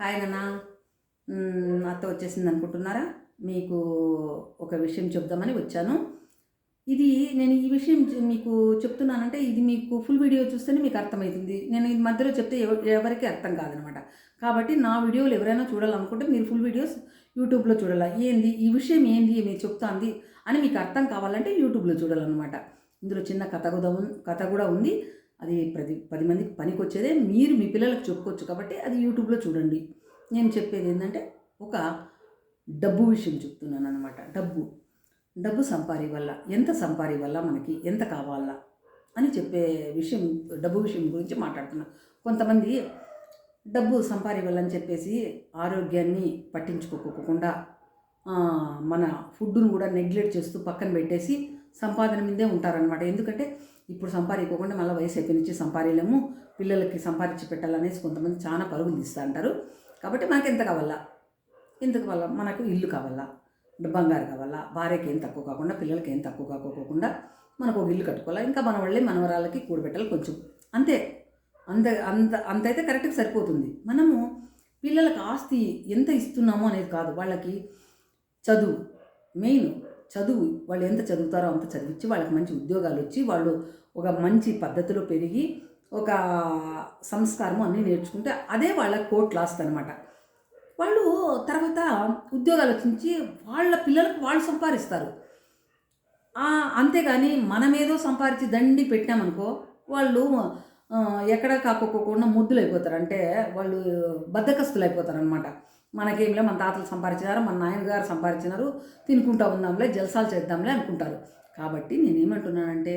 Hi నాన్న అత్త వచ్చేసింది అనుకుంటున్నారా? మీకు ఒక విషయం చెప్దామని వచ్చాను. ఇది నేను ఈ విషయం మీకు చెప్తున్నానంటే ఇది మీకు ఫుల్ వీడియో చూస్తేనే మీకు అర్థమవుతుంది. నేను ఇది మధ్యలో చెప్తే ఎవ- ఎవరికి అర్థం కాదనమాట. కాబట్టి నా వీడియోలు ఎవరైనా చూడాలనుకుంటే మీరు ఫుల్ వీడియోస్ యూట్యూబ్లో చూడాలి. ఏంది ఈ విషయం ఏంది మీరు చెప్తాంది అని మీకు అర్థం కావాలంటే యూట్యూబ్లో చూడాలన్నమాట. ఇందులో చిన్న కథ కూడా కథ కూడా ఉంది. అది ప్రతి పది మందికి పనికి వచ్చేదే మీరు మీ పిల్లలకు చెప్పుకోవచ్చు కాబట్టి అది యూట్యూబ్లో చూడండి. నేను చెప్పేది ఏంటంటే ఒక డబ్బు విషయం చెప్తున్నాను అనమాట డబ్బు. డబ్బు సంపారి వల్ల ఎంత సంపారి వల్ల మనకి? ఎంత కావాలా? అని చెప్పే విషయం డబ్బు విషయం గురించి మాట్లాడుతున్నా. కొంతమంది డబ్బు సంపారి వల్ల అని చెప్పేసి ఆరోగ్యాన్ని పట్టించుకోకుండా మన ఫుడ్ను కూడా నెగ్లెక్ట్ చేస్తూ పక్కన పెట్టేసి సంపాదన మీదే ఉంటారనమాట ఎందుకంటే ఇప్పుడు సంపాదించుకోకుండా మళ్ళీ వయసు అయిపోయి నుంచి సంపాదిలేము పిల్లలకి సంపాదించి పెట్టాలనేసి కొంతమంది చాలా పరుగులు తీస్తూ అంటారు. కాబట్టి మనకి ఎంత కావాలా? ఎంత వల్ల మనకు ఇల్లు కావాలా? బంగారు కావాలా? భార్యకి ఏం తక్కువ కాకుండా పిల్లలకి ఏం తక్కువ కాకోకుండా మనకు ఒక ఇల్లు కట్టుకోవాలా? ఇంకా మన వాళ్ళే మనవరాలకి కూడబెట్టాలి కొంచెం. అంతే. అంత అంత అంత అయితే కరెక్ట్గా సరిపోతుంది. మనము పిల్లలకు ఆస్తి ఎంత ఇస్తున్నామో అనేది కాదు. వాళ్ళకి చదువు మెయిన్. చదువు వాళ్ళు ఎంత చదువుతారో అంత చదివించి వాళ్ళకి మంచి ఉద్యోగాలు వచ్చి వాళ్ళు ఒక మంచి పద్ధతిలో పెరిగి ఒక సంస్కారము అన్నీ నేర్చుకుంటే అదే వాళ్ళ కోట్ లాస్ట్ అనమాట వాళ్ళు తర్వాత ఉద్యోగాలు వచ్చించి వాళ్ళ పిల్లలకు వాళ్ళు సంపాదిస్తారు. అంతేగాని మనమేదో సంపాదించి దండి పెట్టామనుకో వాళ్ళు ఎక్కడ కాకోకుండా ముద్దులు అయిపోతారు అంటే వాళ్ళు బద్దకస్తులు అయిపోతారు అనమాట మనకేమిలే మన తాతలు సంపాదించినారు మన నాయనగారు సంపాదించినారు తినుకుంటా ఉందాంలే జలసాలు చేద్దాంలే అనుకుంటారు. కాబట్టి నేనేమంటున్నానంటే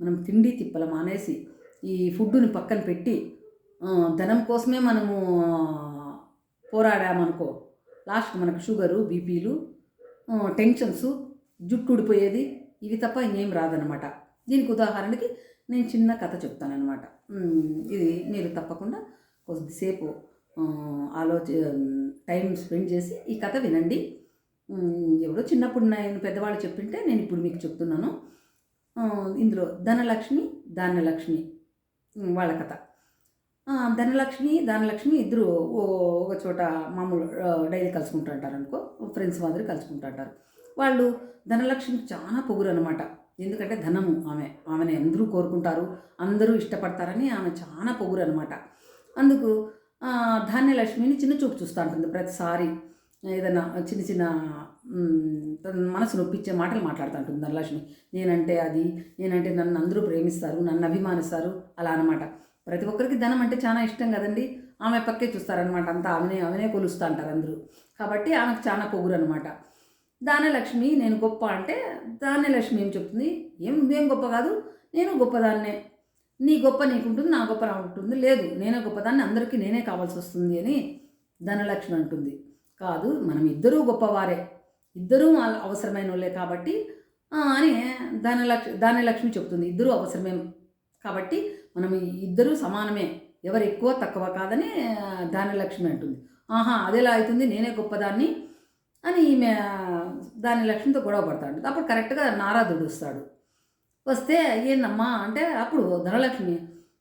మనం తిండి తిప్పల మానేసి ఈ ఫుడ్డుని పక్కన పెట్టి ధనం కోసమే మనము పోరాడామనుకో లాస్ట్ మనకు షుగరు బీపీలు టెన్షన్స్ జుట్టు ఊడిపోయేది ఇవి తప్ప ఇంకేం రాదనమాట దీనికి ఉదాహరణకి నేను చిన్న కథ చెప్తానమాట ఇది మీరు తప్పకుండా కొద్దిసేపు ఆలోచి టైం స్పెండ్ చేసి ఈ కథ వినండి. ఉమ్, ఎవరో చిన్నప్పుడు నేను పెద్దవాళ్ళు చెప్పింటే నేను ఇప్పుడు మీకు చెప్తున్నాను. ఇందులో ధనలక్ష్మి ధాన్యలక్ష్మి వాళ్ళ కథ. ధనలక్ష్మి ధనలక్ష్మి ఇద్దరు ఒక చోట మామూలు డైలీ కలుసుకుంటుంటారు అనుకో ఫ్రెండ్స్ మాదిరి కలుసుకుంటుంటారు. వాళ్ళు ధనలక్ష్మి చాలా పొగురు అనమాట ఎందుకంటే ధనము ఆమె ఆమెను అందరూ కోరుకుంటారు అందరూ ఇష్టపడతారని ఆమె చాలా పొగురు అనమాట అందుకు ధాన్యలక్ష్మిని చిన్న చూపు చూస్తూ ఉంటుంది ప్రతిసారి. ఏదైనా చిన్న చిన్న తన మనసు నొప్పించే మాటలు మాట్లాడుతూ ఉంటుంది ధనలక్ష్మి. నేనంటే అది నేనంటే నన్ను అందరూ ప్రేమిస్తారు నన్ను అభిమానిస్తారు అలా అనమాట ప్రతి ఒక్కరికి ధనం అంటే చాలా ఇష్టం కదండి. ఆమె పక్కే చూస్తారనమాట అంతా ఆమెనే ఆమెనే కొలుస్తూ అంటారు అందరూ. కాబట్టి ఆమెకు చాలా పొగురు అనమాట దానలక్ష్మి నేను గొప్ప అంటే దానలక్ష్మి ఏం చెప్తుంది? ఏం ఏం గొప్ప కాదు నేను గొప్పదాన్నే. నీ గొప్ప నీకుంటుంది నా గొప్ప ఉంటుంది లేదు నేనే గొప్పదాన్ని అందరికీ నేనే కావాల్సి వస్తుంది అని ధనలక్ష్మి అంటుంది. కాదు మనం ఇద్దరూ గొప్పవారే. ఇద్దరూ అవసరమైన వాళ్ళే కాబట్టి అని ధనలక్ష్మి ధనలక్ష్మి చెప్తుంది ఇద్దరూ అవసరమే. కాబట్టి మనం ఇద్దరూ సమానమే. ఎవరు ఎక్కువ తక్కువ కాదని ధనలక్ష్మి అంటుంది. ఆహా అదేలా అవుతుంది? నేనే గొప్పదాన్ని అని ఈమె దాని లక్ష్మితో గొడవ పడతాడు. అప్పుడు కరెక్ట్గా నారాదుడు వస్తాడు. వస్తే ఏందమ్మా అంటే అప్పుడు ధనలక్ష్మి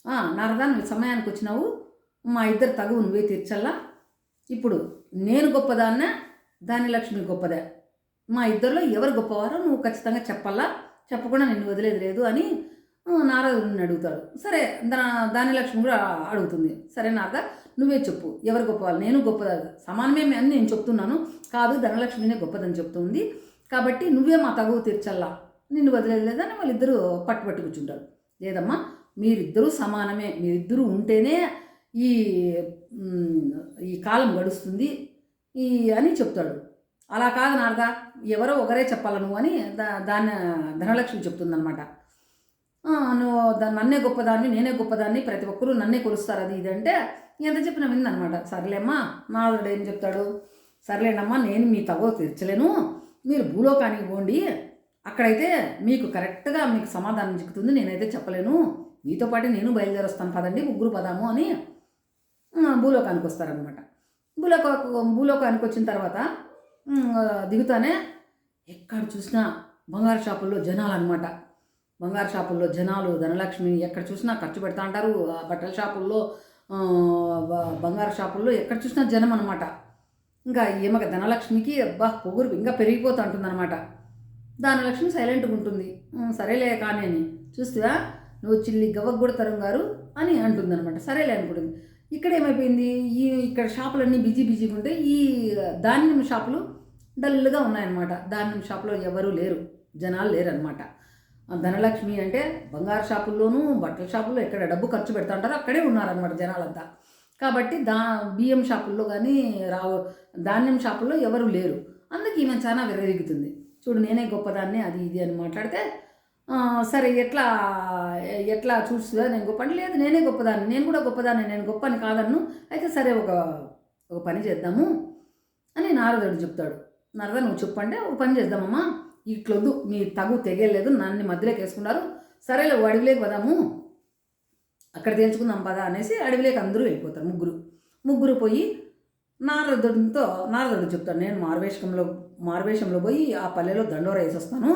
"ఆ, నువ్వు సమయానికి వచ్చినావు మా ఇద్దరు తగువు నువ్వే తీర్చల్లా? ఇప్పుడు నేను గొప్పదాన్నే దాని లక్ష్మి గొప్పదే. మా ఇద్దరిలో ఎవరు గొప్పవారో నువ్వు ఖచ్చితంగా చెప్పాలా చెప్పకుండా నిన్ను వదిలేదు లేదు అని నారదుని అడుగుతాడు. సరే దా దాని లక్ష్మి కూడా అడుగుతుంది. సరే నారద నువ్వే చెప్పు ఎవరు గొప్పవాళ్ళు? నేను గొప్పదా? సమానమే అని నేను చెప్తున్నాను. కాదు ధనలక్ష్మినే గొప్పదని చెప్తుంది. కాబట్టి నువ్వే మా తగువు తీర్చల్లా? నిన్ను వదిలేదు లేదని వాళ్ళిద్దరూ పట్టుబట్టు కూర్చుంటారు. లేదమ్మా మీరిద్దరూ సమానమే మీరిద్దరూ ఉంటేనే ఈ ఈ కాలం గడుస్తుంది ఈ అని చెప్తాడు. అలా కాదు నారదా ఎవరో ఒకరే చెప్పాలి నువ్వు అని దా దాన్ని ధనలక్ష్మి చెప్తుందనమాట నువ్వు దా- నన్నే గొప్పదాన్ని నేనే గొప్పదాన్ని ప్రతి ఒక్కరూ నన్నే కొలుస్తారు అది ఇది అంటే ఎంత చెప్పినా విందనమాట సర్లేమ్మా నారదుడు ఏం చెప్తాడు? సర్లేనమ్మా నేను మీ తగో తీర్చలేను మీరు భూలోకానికి పోండి అక్కడైతే మీకు కరెక్ట్గా మీకు సమాధానం చిక్కుతుంది నేనైతే చెప్పలేను. మీతో పాటు నేను బయలుదేరొస్తాను పదండి ముగ్గురు పదాము అని భూలోకానికి వస్తారనమాట భూలోక భూలోకానికి వచ్చిన తర్వాత దిగుతానే ఎక్కడ చూసినా బంగారు షాపుల్లో జనాలు అనమాట బంగారు షాపుల్లో జనాలు ధనలక్ష్మి ఎక్కడ చూసినా ఖర్చు పెడతా అంటారు. ఆ బట్టల షాపుల్లో బంగారు షాపుల్లో ఎక్కడ చూసినా జనం అనమాట ఇంకా ఈమెక ధనలక్ష్మికి అబ్బా పొగురు ఇంకా పెరిగిపోతూ ఉంటుందన్నమాట. ధనలక్ష్మి సైలెంట్గా ఉంటుంది. సరేలే కానీ అని. చూస్తే నువ్వు చిల్లి గవ్వకు తరం గారు అని అంటుందన్నమాట. సరేలే అనుకుంటుంది ఇక్కడ ఏమైపోయింది? ఈ ఇక్కడ షాపులన్నీ బిజీ బిజీగా ఉంటే ఈ ధాన్యం షాపులు డల్గా ఉన్నాయన్నమాట. ధాన్యం షాపులో ఎవరూ లేరు. జనాలు లేరనమాట ధనలక్ష్మి అంటే బంగారు షాపుల్లోనూ బట్టల షాపుల్లో ఎక్కడ డబ్బు ఖర్చు పెడతా ఉంటారో అక్కడే ఉన్నారనమాట జనాలంతా. కాబట్టి దా బియ్యం షాపుల్లో కానీ రావు ధాన్యం షాపుల్లో ఎవరు లేరు. అందుకే ఈమె చాలా విర్రవీగుతుంది. చూడు నేనే గొప్పదాన్ని అది ఇది అని మాట్లాడితే సరే ఎట్లా ఎట్లా చూస్తుందా నేను గొప్ప లేదు నేనే గొప్పదాన్ని నేను కూడా గొప్పదాన్ని నేను గొప్పని కాదన్ను. అయితే సరే ఒక ఒక పని చేద్దాము అని నారదుడు చెప్తాడు. నారద నువ్వు చెప్పంటే ఒక పని చేద్దామమ్మా. ఇట్లొద్దు మీ తగు తెగలేదు నన్ను మధ్యలోకి వేసుకున్నారు. సరేలే అడవిలోకి పదాము అక్కడ తేల్చుకుందాం పదా అనేసి అడవిలోకి అందరూ వెళ్ళిపోతారు ముగ్గురు. ముగ్గురు పోయి నారదుడితో నారదుడు చెప్తాడు నేను మార్వేషంలో మార్వేషంలో పోయి ఆ పల్లెలో దండోర వేసి వస్తాను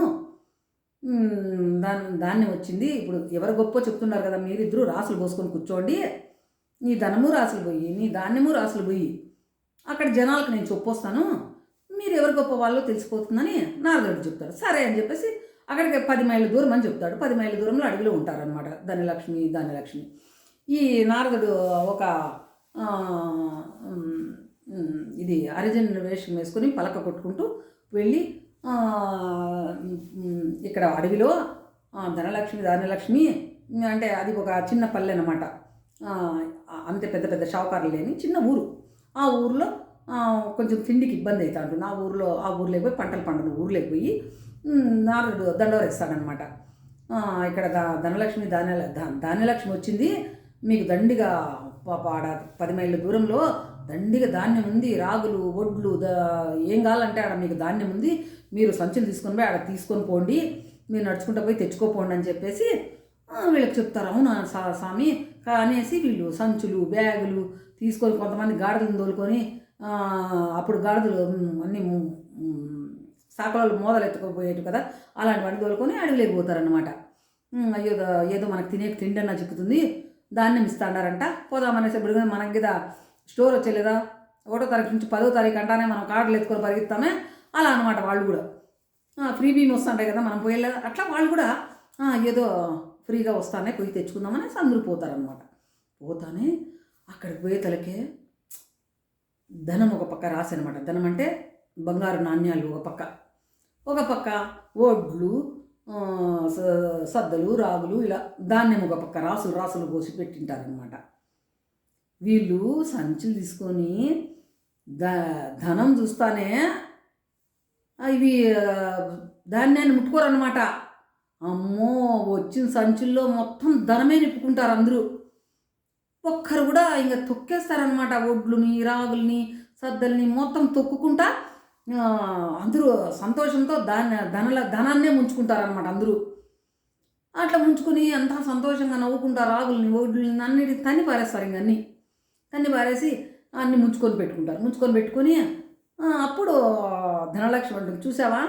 దాని దాన్ని వచ్చింది. ఇప్పుడు ఎవరు గొప్ప చెప్తున్నారు కదా మీరిద్దరూ రాసులు పోసుకొని కూర్చోండి. నీ ధనము రాసులు పోయి నీ ధాన్యము రాసులు పోయి అక్కడ జనాలకు నేను చెప్పొస్తాను. మీరు ఎవరు గొప్ప వాళ్ళో తెలిసిపోతుందని నారదుడు చెప్తాడు. సరే అని చెప్పేసి అక్కడికి పది మైళ్ళ దూరం అని చెప్తాడు. పది మైళ్ళ దూరంలో అడవిలో ఉంటారనమాట ధనలక్ష్మి ధనలక్ష్మి ఈ నారదుడు ఒక ఇది అరిజన్ వేషం వేసుకొని పలక కొట్టుకుంటూ వెళ్ళి ఇక్కడ అడవిలో ధనలక్ష్మి ధనలక్ష్మి అంటే అది ఒక చిన్న పల్లె అనమాట అంతే పెద్ద పెద్ద షావుకారులు లేని చిన్న ఊరు. ఆ ఊర్లో కొంచెం తిండికి ఇబ్బంది అవుతా ఉంటుంది ఆ ఊర్లో ఆ ఊర్లోకి పోయి పంటలు పండును. ఊర్లోకి పోయి నాలుగు నారదుడు దండోరేస్తాడనమాట ఇక్కడ దా ధనలక్ష్మి ధాన్య ధాన్యలక్ష్మి వచ్చింది. మీకు దండిగా పాడ పది మైళ్ళ దూరంలో దండిగా ధాన్యం ఉంది రాగులు ఒడ్లు ఏం కావాలంటే ఆడ మీకు ధాన్యం ఉంది మీరు సంచులు తీసుకొని పోయి ఆడ తీసుకొని పోండి మీరు నడుచుకుంటూ పోయి తెచ్చుకోపోండి అని చెప్పేసి వీళ్ళకి చెప్తారు. అవునా సా స్వామి అనేసి వీళ్ళు సంచులు బ్యాగులు తీసుకొని కొంతమంది గాడిదలను తోలుకొని అప్పుడు గాడిదలు అన్నీ సాకలలో మోదలు ఎత్తుకోపోయేటు కదా అలాంటివన్నీ తోలుకొని అడవిలోకి పోతారనమాట అయ్యో ఏదో మనకు తినే తిండి అన్న చిక్కుతుంది ధాన్యం ఇస్తాడారంట పోదామనేసి ఇప్పుడు మనకి కదా స్టోర్ వచ్చేలేదా ఒకటో తారీఖు నుంచి పదో తారీఖు అంటానే మనం కార్డులు ఎత్తుకొని పరిగెత్తామే. అలా అనమాట వాళ్ళు కూడా. ఫ్రీ బీమ్ వస్తుంటాయి కదా మనం పోయలేదు అట్లా వాళ్ళు కూడా ఏదో ఫ్రీగా వస్తానే పోయి తెచ్చుకుందామని అందరూ పోతారనమాట పోతానే అక్కడికి పోయే తలకే ధనం ఒక పక్క రాసి అనమాట ధనం అంటే బంగారు నాణ్యాలు ఒక పక్క. ఒక పక్క ఓడ్లు స- సద్దలు రాగులు ఇలా ధాన్యం ఒక పక్క రాసులు రాసులు పోసి పెట్టింటారనమాట వీళ్ళు సంచులు తీసుకొని ద ధనం చూస్తానే ఇవి ఆ, ధాన్యాన్ని ముట్టుకోరనమాట అమ్మో వచ్చిన సంచుల్లో మొత్తం ధనమే నిప్పుకుంటారు అందరూ. ఒక్కరు కూడా ఇంకా తొక్కేస్తారనమాట ఒడ్లుని రాగుల్ని సద్దల్ని మొత్తం తొక్కుకుంటా అందరూ సంతోషంతో దాన్ని ధనల ధనాన్నే ముంచుకుంటారనమాట అందరూ. అట్లా ముంచుకుని అంతా సంతోషంగా నవ్వుకుంటా రాగుల్ని ఒడ్లని అన్నిటిని తని పారేస్తారు ఇంకన్నీ దాన్ని పారేసి అన్ని ముంచుకొని పెట్టుకుంటారు. ముంచుకొని పెట్టుకొని అప్పుడు ధనలక్ష్మి అంటుంది చూసావా?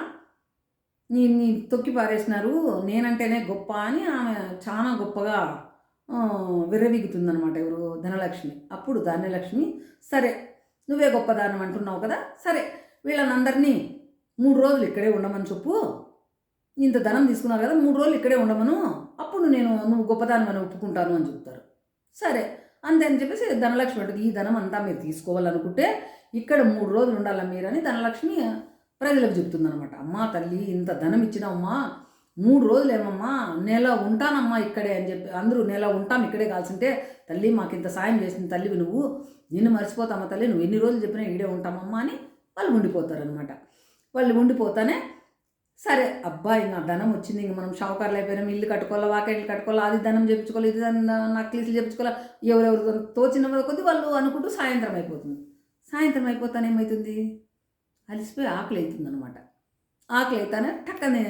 నీ నీ తొక్కి పారేసినారు నేనంటేనే గొప్ప అని ఆమె చాలా గొప్పగా విర్రవీగుతుందనమాట ఎవరు ధనలక్ష్మి. అప్పుడు ధాన్యలక్ష్మి సరే నువ్వే గొప్పదానం అంటున్నావు కదా సరే వీళ్ళనందరినీ మూడు రోజులు ఇక్కడే ఉండమని చెప్పు. ఇంత ధనం తీసుకున్నావు కదా మూడు రోజులు ఇక్కడే ఉండమను. అప్పుడు నేను నువ్వు గొప్పదానం అని ఒప్పుకుంటాను అని చెప్తారు. సరే అందని చెప్పేసి ధనలక్ష్మి అంటుంది. ఈ ధనం అంతా మీరు తీసుకోవాలనుకుంటే ఇక్కడ మూడు రోజులు ఉండాలా మీరని ధనలక్ష్మి ప్రజలకు చెప్తుందనమాట అమ్మా తల్లి ఇంత ధనం ఇచ్చినావమ్మా మూడు రోజులు ఏమమ్మా నెల ఉంటానమ్మా ఇక్కడే అని చెప్పి అందరూ నెల ఉంటాం ఇక్కడే కాల్సింటే తల్లి మాకు ఇంత సాయం చేసిన తల్లివి నువ్వు నిన్ను మర్చిపోతామా తల్లి నువ్వు ఎన్ని రోజులు చెప్పినా ఇక్కడే ఉంటామమ్మా అని వాళ్ళు ఉండిపోతారనమాట వాళ్ళు ఉండిపోతానే సరే అబ్బా ఇంకా ధనం వచ్చింది ఇంక మనం షావుకారులు అయిపోయినాం ఇల్లు కట్టుకోవాలా వాకేట్లు కట్టుకోవాలా అది ధనం చెప్పుకోవాలి ఇది నక్లీసులు చెప్పుకోవాలా ఎవరెవరు తోచిన కొద్ది వాళ్ళు అనుకుంటూ సాయంత్రం అయిపోతుంది. సాయంత్రం అయిపోతానే ఏమవుతుంది అలసిపోయి ఆకలి అవుతుంది అనమాట ఆకలి అవుతానే టక్కనే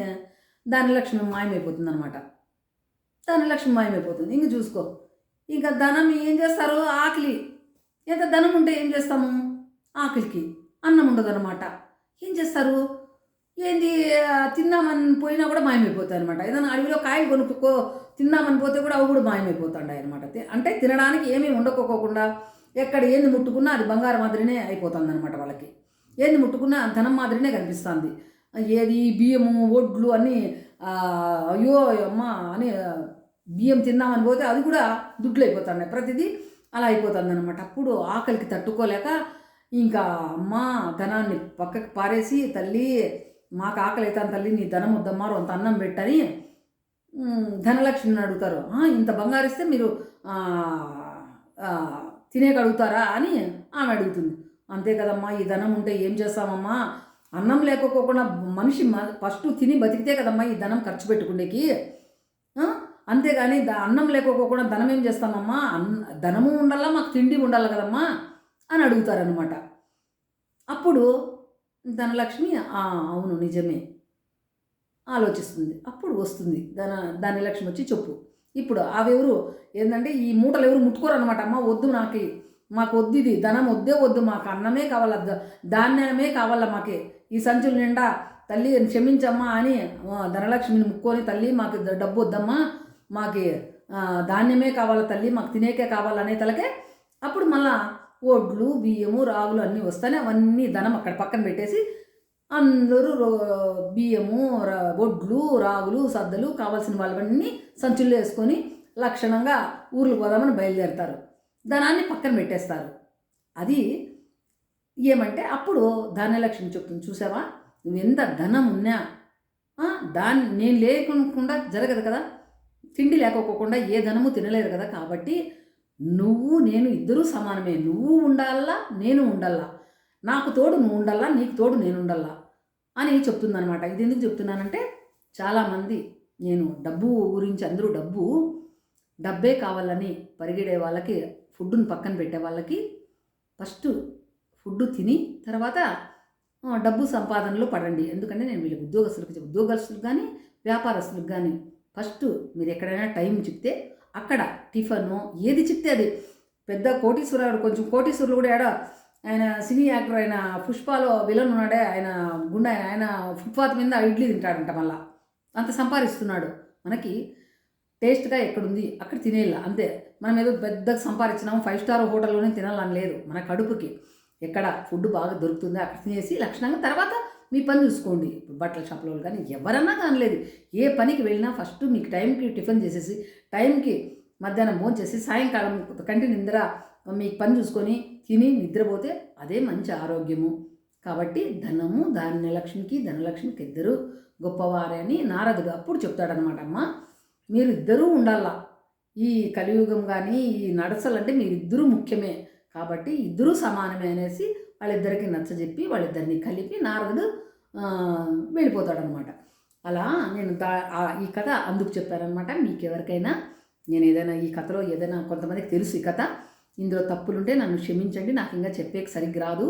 ధనలక్ష్మి మాయమైపోతుంది అనమాట ధనలక్ష్మి మాయమైపోతుంది ఇంక చూసుకో. ఇంకా ధనం ఏం చేస్తారు ఆకలి. ఎంత ధనం ఉంటే ఏం చేస్తాము? ఆకలికి. అన్నం ఉండదు అనమాట ఏం చేస్తారు? ఏంది తిందామని పోయినా కూడా మాయమైపోతాయి అనమాట ఏదైనా అడవిలో కాయలు కొనుక్కో తిందామని పోతే కూడా అవి కూడా మాయమైపోతాయి అనమాట అంటే తినడానికి ఏమీ ఉండకోకుండా ఎక్కడ ఏంది ముట్టుకున్నా అది బంగారం మాదిరినే అయిపోతుంది అనమాట వాళ్ళకి. ఏంది ముట్టుకున్నా ధనం మాదిరినే కనిపిస్తుంది. ఏది బియ్యము ఒడ్లు అన్నీ అయ్యో అమ్మ అని బియ్యం తిందామని పోతే అది కూడా దుడ్లు అయిపోతున్నాయి ప్రతిదీ అలా అయిపోతుంది అనమాట అప్పుడు ఆకలికి తట్టుకోలేక ఇంకా అమ్మ ధనాన్ని పక్కకి పారేసి తల్లి మాకు ఆకలి అవుతాను తల్లి నీ ధనం వద్దమ్మా అంత అన్నం పెట్టని. ధనలక్ష్మిని అడుగుతారు. ఇంత బంగారు ఇస్తే మీరు ఆ, అడుగుతారా అని ఆమె అడుగుతుంది. అంతే కదమ్మా ఈ ధనం ఉంటే ఏం చేస్తామమ్మా? అన్నం లేకపోకుండా మనిషి మ- ఫస్ట్ తిని బతికితే కదమ్మా ఈ ధనం ఖర్చు పెట్టుకునేకి. అంతేగాని ద అన్నం లేకపోకుండా ధనం ఏం చేస్తామమ్మా? అన్న ధనము ఉండాలా మాకు తిండి ఉండాలి కదమ్మా? అని అడుగుతారనమాట అప్పుడు ధనలక్ష్మి "ఆ, అవును నిజమే. ఆలోచిస్తుంది. అప్పుడు వస్తుంది. ధన ధనలక్ష్మి వచ్చి చెప్పు. ఇప్పుడు అవెవరు ఏంటంటే ఈ మూటలు ఎవరు ముట్టుకోరు అనమాట అమ్మ వద్దు నాకు. మాకు వద్దు ఇది. ధనం వద్దే వద్దు. మాకు అన్నమే కావాల. ధాన్యమే కావాల మాకే. ఈ సంచుల నిండా తల్లి క్షమించమ్మా అని ధనలక్ష్మిని ముక్కొని తల్లి మాకు డబ్బు వద్దమ్మా. మాకు ధాన్యమే కావాల తల్లి. మాకు తినేకే కావాలనే తలకే అప్పుడు మళ్ళా ఒడ్లు బియ్యము రాగులు అన్నీ వస్తాయి అవన్నీ ధనం అక్కడ పక్కన పెట్టేసి అందరూ రో- బియ్యము ఒడ్లు రాగులు సద్దలు కావాల్సిన వాళ్ళవన్నీ సంచుల్లో వేసుకొని లక్షణంగా ఊర్లు పోదామని బయలుదేరతారు. ధనాన్ని పక్కన పెట్టేస్తారు. అది ఏమంటే అప్పుడు ధాన్యలక్ష్మి చెప్తుంది చూసావా? నువ్వు ఎంత ధనం ఉన్నా దాన్ని నేను లేకుండా జరగదు కదా. తిండి లేకపోకుండా ఏ ధనము తినలేరు కదా కాబట్టి నువ్వు నేను ఇద్దరూ సమానమే. నువ్వు ఉండాలా నేను ఉండాలా నాకు తోడు నువ్వు ఉండాలా నీకు తోడు నేను ఉండాలా అని చెప్తుందనమాట ఇది ఎందుకు చెప్తున్నానంటే చాలామంది నేను డబ్బు గురించి అందరూ డబ్బు డబ్బే కావాలని పరిగెడే వాళ్ళకి ఫుడ్ను పక్కన పెట్టే వాళ్ళకి ఫస్ట్ ఫుడ్ తిని తర్వాత డబ్బు సంపాదనలో పడండి. ఎందుకంటే నేను వీళ్ళకి ఉద్యోగస్తులకు ఉద్యోగస్తులకు కానీ వ్యాపారస్తులకు కానీ ఫస్ట్ మీరు ఎక్కడైనా టైం చెప్తే అక్కడ టిఫను ఏది చెప్తే అది. పెద్ద కోటీశ్వరుడు కొంచెం కోటీశ్వరులు కూడా ఏడా. ఆయన సినీ యాక్టర్ ఆయన పుష్పాలో విలన్ ఉన్నాడే. ఆయన గుండె ఆయన ఆయన ఫుట్పాత్ మీద ఇడ్లీ తింటాడంట మళ్ళా. అంత సంపాదిస్తున్నాడు. మనకి టేస్ట్గా ఎక్కడుంది? అక్కడ తినేయాల అంతే. మనం ఏదో పెద్దగా సంపాదించినాము ఫైవ్ స్టార్ హోటల్లోనే తినాలని లేదు. మన కడుపుకి ఎక్కడ ఫుడ్ బాగా దొరుకుతుందో అక్కడ తినేసి లక్షణంగా తర్వాత మీ పని చూసుకోండి. బట్టల షాప్లో వాళ్ళు కానీ ఎవరన్నా కానలేదు. ఏ పనికి వెళ్ళినా ఫస్ట్ మీకు టైంకి టిఫిన్ చేసేసి టైంకి మధ్యాహ్నం భోజనం చేసి సాయంకాలం కంటి నిద్ర మీకు పని చూసుకొని తిని నిద్రపోతే అదే మంచి ఆరోగ్యము. కాబట్టి ధనము ధాన్యలక్ష్మికి ధనలక్ష్మికి ఇద్దరు గొప్పవారే అని నారదుడు అప్పుడు చెప్తాడనమాట అమ్మ మీరు ఇద్దరూ ఉండాలా? ఈ కలియుగం కానీ ఈ నడసలంటే మీరిద్దరూ ముఖ్యమే. కాబట్టి ఇద్దరూ సమానమే అనేసి వాళ్ళిద్దరికి నచ్చజెప్పి వాళ్ళిద్దరిని కలిపి నారదుడు వెళ్ళిపోతాడనమాట. అలా నేను దా ఈ కథ అందుకు చెప్పానమాట మీకు ఎవరికైనా నేను ఏదైనా ఈ కథలో ఏదైనా కొంతమందికి తెలుసు ఈ కథ ఇందులో తప్పులుంటే నన్ను క్షమించండి నాకు ఇంకా చెప్పేకి సరిగ్గా రాదు.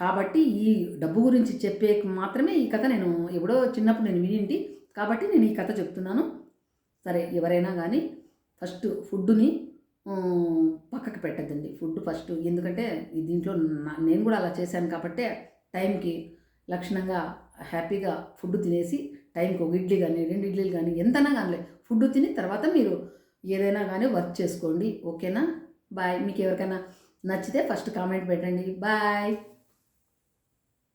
కాబట్టి ఈ డబ్బు గురించి చెప్పేకి మాత్రమే ఈ కథ నేను ఎప్పుడో చిన్నప్పుడు నేను వినింటి. కాబట్టి నేను ఈ కథ చెప్తున్నాను. సరే ఎవరైనా కానీ ఫస్ట్ ఫుడ్ని పక్కకు పెట్టద్దండి ఫుడ్ ఫస్ట్. ఎందుకంటే దీంట్లో నా- నేను కూడా అలా చేశాను కాబట్టి టైంకి లక్షణంగా హ్యాపీగా ఫుడ్ తినేసి టైంకి ఒక ఇడ్లీ కానీ రెండు ఇడ్లీలు కానీ ఎంతనా కానీ ఫుడ్ తిని తర్వాత మీరు ఏదైనా కానీ వర్క్ చేసుకోండి. ఓకేనా? బాయ్. మీకు ఎవరికైనా నచ్చితే ఫస్ట్ కామెంట్ పెట్టండి. బాయ్.